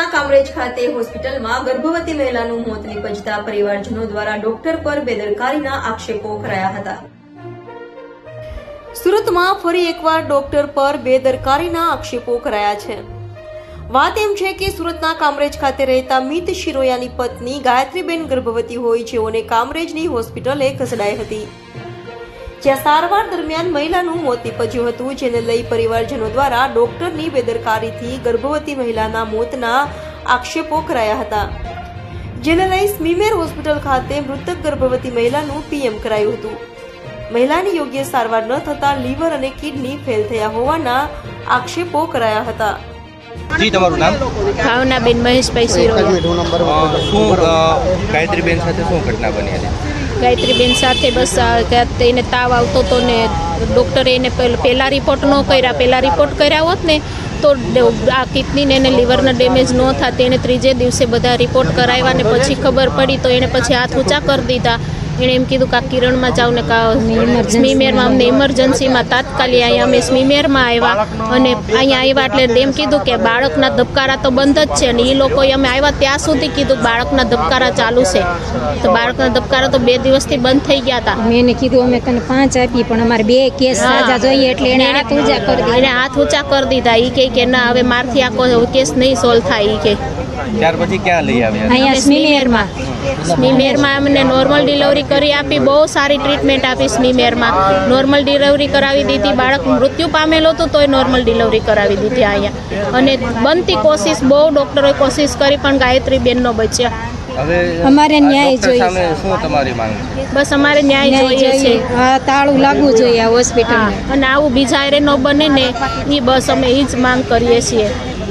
સુરતના કામરેજ ખાતે હોસ્પિટલમાં ગર્ભવતી મહિલાનું મોત નીપજતા પરિવારજનો દ્વારા ડોક્ટર પર બેદરકારીના આક્ષેપો કરાયા હતા. સુરતમાં ફરી એકવાર ડોક્ટર પર બેદરકારીના આક્ષેપો કરાયા છે. વાત એમ છે કે સુરતના કામરેજ ખાતે રહેતા મિત શિરોયાની પત્ની ગાયત્રીબેન ગર્ભવતી હોય જેઓને કામરેજની હોસ્પિટલે ખસેડાઈ હતી. જ્યાં સારવાર દરમિયાન મહિલાનું મોત નીપજ્યું હતું જેને લઈ પરિવારજનો દ્વારા ડોક્ટરની બેદરકારીથી ગર્ભવતી મહિલાના મોતના આક્ષેપો કરાયા હતા. જેને લઈ સ્મીમેર હોસ્પિટલ ખાતે મૃતક ગર્ભવતી મહિલાનું પીએમ કરાયું હતું. મહિલાની યોગ્ય સારવાર ન થતા લીવર અને કિડની ફેલ થયા હોવાના આક્ષેપો કરાયા હતા. જી તમારું નામ? ભાવનાબેન મહેશભાઈ સિરોયા અ, શું ગાયત્રીબેન સાથે શું ઘટના બની હતી? ગાયત્રીબેન સાથે બસ એને તાવ આવતો હતો ને ડૉક્ટરે એને પહેલાં રિપોર્ટ ન કર્યા. પહેલાં રિપોર્ટ કર્યા હોત ને, તો આ કિડનીને એને લીવરના ડેમેજ ન થાય એને ત્રીજે દિવસે બધા રિપોર્ટ કરાવ્યા ને પછી ખબર પડી તો એને પછી હાથ ઊંચા કરી દીધા. એણે એમ કીધું કે આ કિરણમાં જાવ ને કા સ્મીમેરમાં અમને ઇમરજન્સીમાં તાત્કાલિક અહીંયા અમે સ્મીમેરમાં આવ્યા અને અહીંયા આવ્યા એટલે એમ કીધું કે બાળકના ધબકારા તો બંધ જ છે અને એ લોકોએ અમે આવ્યા ત્યાં સુધી કીધું બાળકના ધબકારા ચાલુ છે. તો બાળકના ધબકારા તો બે દિવસથી બંધ થઈ ગયા હતા. મેં એને કીધું અમે તને પાંચ આપી પણ અમારે બે કેસ સાજા જોઈએ એટલે એને હાથ ઊંચા કરી દીધા. એને હાથ ઊંચા કરી દીધા. એ કહે કે ના હવે મારથી આખો કેસ નહીં સોલ્વ થાય. એ કે ત્યાર પછી ક્યાં લઈ આવ્યા? અહીંયા સ્મીમેરમાં. સ્મીમેરમાં. અમને નોર્મલ ડિલિવરી કરી આપી બહુ સારી ટ્રીટમેન્ટ આપી સ્મીમેરમાં નોર્મલ ડિલિવરી કરાવી દીધી બાળક મૃત્યુ પામેલો હતો તોય નોર્મલ ડિલિવરી કરાવી દીધી અહીંયા. અને બનતી કોશિશ બહુ ડૉક્ટરોએ કોશિશ કરી પણ ગાયત્રી બેનનો બચ્યા અમારે ન્યાય જોઈએ બસ અમારે ન્યાય જોઈએ છે. તાળું લાગવું જોઈએ હોસ્પિટલ અને આવું બીજા એરે ન બને ને એ બસ અમે એ જ માંગ કરીએ છીએ.